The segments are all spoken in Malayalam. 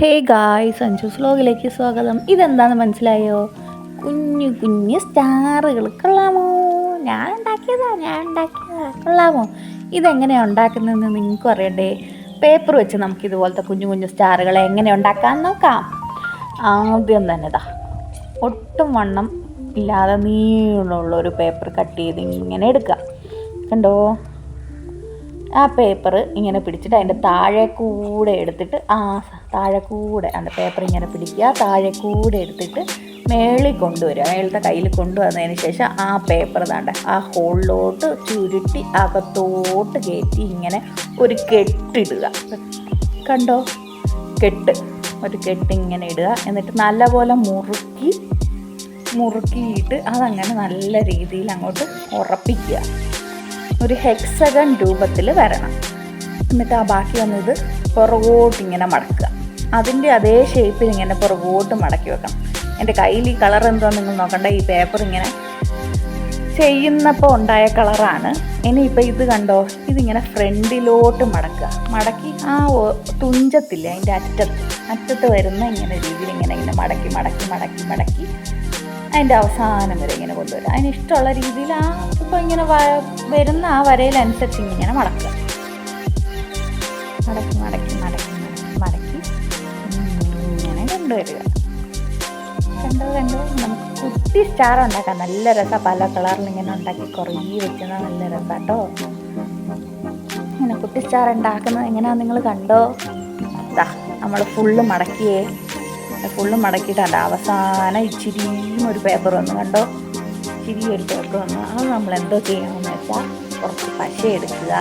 ഹേ ഗായ് സഞ്ജു സ്ലോഗിലേക്ക് സ്വാഗതം. ഇതെന്താണെന്ന് മനസ്സിലായോ? കുഞ്ഞു കുഞ്ഞു സ്റ്റാറുകൾ. കൊള്ളാമോ? ഞാൻ ഉണ്ടാക്കിയതാ ഞാൻ ഉണ്ടാക്കിയതാ. കൊള്ളാമോ? ഇതെങ്ങനെയാണ് ഉണ്ടാക്കുന്നതെന്ന് നിങ്ങൾക്കും അറിയണ്ടേ? പേപ്പർ വെച്ച് നമുക്ക് ഇതുപോലത്തെ കുഞ്ഞു കുഞ്ഞു സ്റ്റാറുകളെ എങ്ങനെ ഉണ്ടാക്കാൻ നോക്കാം. ആദ്യം തന്നെ ഇതാ ഒട്ടും വണ്ണം ഇല്ലാതെ നീളമുള്ള ഒരു പേപ്പർ കട്ട് ചെയ്ത് ഇങ്ങനെ എടുക്കാം. കണ്ടോ? ആ പേപ്പർ ഇങ്ങനെ പിടിച്ചിട്ട് അതിന്റെ താഴെ കൂടെ എടുത്തിട്ട് ആ താഴെ കൂടെ അതിന്റെ പേപ്പർ ഇങ്ങനെ പിടിക്കുക താഴെ കൂടെ എടുത്തിട്ട് മേളിൽ കൊണ്ടുവരിക. മേളത്തെ കയ്യിൽ കൊണ്ടുവന്നതിന് ശേഷം ആ പേപ്പർ താണ്ട ആ ഹോളിലോട്ട് ചുരുട്ടി അകത്തോട്ട് കയറ്റി ഇങ്ങനെ ഒരു കെട്ടിടുക. കണ്ടോ? കെട്ട്. ഒരു കെട്ട് ഇങ്ങനെ ഇടുക. എന്നിട്ട് നല്ലപോലെ മുറുക്കി മുറുക്കിയിട്ട് അതങ്ങനെ നല്ല രീതിയിൽ അങ്ങോട്ട് ഉറപ്പിക്കുക. ഒരു ഹെക്സഗൺ രൂപത്തിൽ വരണം. എന്നിട്ട് ആ ബാക്കി വന്നത് പുറകോട്ടിങ്ങനെ മടക്കുക. അതിന്റെ അതേ ഷേപ്പിൽ ഇങ്ങനെ പുറകോട്ട് മടക്കി വെക്കണം. എന്റെ കയ്യിൽ ഈ കളർ എന്തോ നിങ്ങൾ നോക്കണ്ട ഈ പേപ്പർ ഇങ്ങനെ ചെയ്യുന്നപ്പോൾ ഉണ്ടായ കളറാണ് ഇനിയിപ്പോൾ ഇത് കണ്ടോ ഇതിങ്ങനെ ഫ്രണ്ടിലോട്ട് മടക്കുക. മടക്കി ആ തുഞ്ചത്തില്ല അതിന്റെ അറ്റത്ത് അറ്റത്ത് വരുന്ന ഇങ്ങനെ രീതിയിൽ ഇങ്ങനെ ഇങ്ങനെ മടക്കി മടക്കി മടക്കി മടക്കി അതിന്റെ അവസാനം വരെ ഇങ്ങനെ കൊണ്ടുവരിക. അതിന് ഇഷ്ടമുള്ള രീതിയിൽ ആ ഇപ്പോൾ ഇങ്ങനെ വരുന്ന ആ വരയിലനുസരിച്ച് ഇങ്ങനെ മടക്കുക. മടക്കി മടക്കി മടക്കി മടക്കി മടക്കി. കൊണ്ടുവരിക. കണ്ടോ കണ്ടോ? നമുക്ക് കുട്ടി സ്റ്റാർ ഉണ്ടാക്കാം. നല്ല രസം പല കളറിൽ ഇങ്ങനെ ഉണ്ടാക്കി കുറേ വെക്കുന്ന നല്ല രസം കേട്ടോ. ഇങ്ങനെ കുട്ടി സ്റ്റാർ ഉണ്ടാക്കുന്നത് എങ്ങനെയാണെന്ന് നിങ്ങൾ കണ്ടോ? ഇതാ നമ്മൾ ഫുള്ള് മടക്കിയേ. ഫുള്ള് മടക്കിയിട്ടുണ്ട് അവസാനം ഇച്ചിരിയും ഒരു പേപ്പർ വന്നു കണ്ടോ? ഇച്ചിരി ഒരു പേപ്പർ വന്നു. അത് നമ്മൾ എന്തോ ചെയ്യണമെന്ന് വെച്ചാൽ കുറച്ച് പശ എടുക്കുക.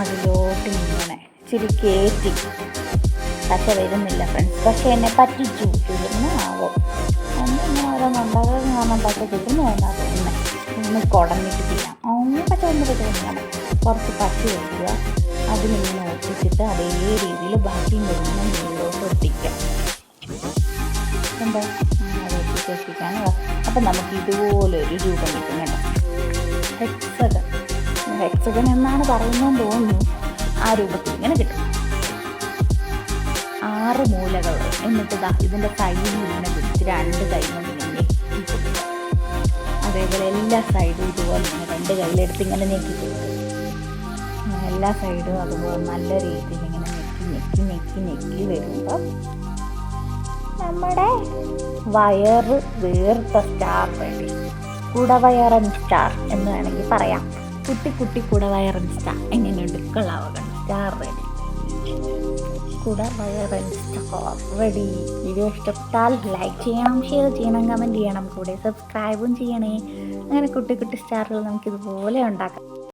അതിലോട്ട് ഇങ്ങനെ ഇച്ചിരി കയറ്റി പക്ഷെ വരുന്നില്ല ഫ്രണ്ട്സ് പക്ഷെ എന്നെ പറ്റിച്ചു. തീർന്നു ആവോ. ഇങ്ങനെ ഓരോന്നുണ്ടാകാതെ കാരണം പച്ച കിട്ടുന്നു എന്നാ തോന്നുന്നത് ഒന്ന് കുടഞ്ഞിട്ട് ചെയ്യാം ഒന്ന് പച്ച ഒന്ന് പച്ച തന്നെയാണ് കുറച്ച് പച്ച വെക്കുക. അതിലിങ്ങനെ ഒട്ടിച്ചിട്ട് അതേ രീതിയിൽ ബാക്കിയും വരുന്ന മുകളിലോട്ട് ഒട്ടിക്കാം. എന്താ? ഒട്ടിച്ച് ഒട്ടിക്കാണ് അപ്പം നമുക്ക് ഇതുപോലൊരു രൂപം കിട്ടുന്നുണ്ട് കേട്ടോ. ഹെക്സഗൺ. ഹെക്സഗൺ എന്നാണ് പറയുന്നതെന്ന് തോന്നുന്നു. ആ രൂപത്തിൽ ഇങ്ങനെ കിട്ടും. ആറ് മൂലകൾ. എന്നിട്ട് ദാ ഇതിന്റെ കയ്യിൽ ഇങ്ങനെ പിടിച്ച് രണ്ട് കൈ കൊണ്ട് ഇങ്ങനെ അതേപോലെ എല്ലാ സൈഡും ഇതുപോലെ രണ്ട് കൈയിലെടുത്ത് ഇങ്ങനെ ഞെക്കി കൊടുക്കുക എല്ലാ സൈഡും അതുപോലെ നല്ല രീതിയിൽ ഇങ്ങനെ ഞെക്കി ഞെക്കി ഞെക്കി ഞെക്കി വരുമ്പോൾ നമ്മുടെ വയറ് വീർത്ത സ്റ്റാർ റെഡി കുടവയറൻ സ്റ്റാർ എന്ന് വേണമെങ്കിൽ പറയാം. കുട്ടി കുട്ടി കുടവയറൻ സ്റ്റാർ എങ്ങനെയുണ്ട്? കൊള്ളാവകൺ സ്റ്റാർ റെഡി കൂടെ വേറെ റെഡി വീഡിയോ ഇഷ്ടപ്പെട്ടാൽ ലൈക്ക് ചെയ്യണം ഷെയർ ചെയ്യണം കമന്റ് ചെയ്യണം കൂടെ സബ്സ്ക്രൈബും ചെയ്യണേ. അങ്ങനെ കുട്ടി കുട്ടി സ്റ്റാറുകൾ നമുക്കിതുപോലെ ഉണ്ടാക്കാം.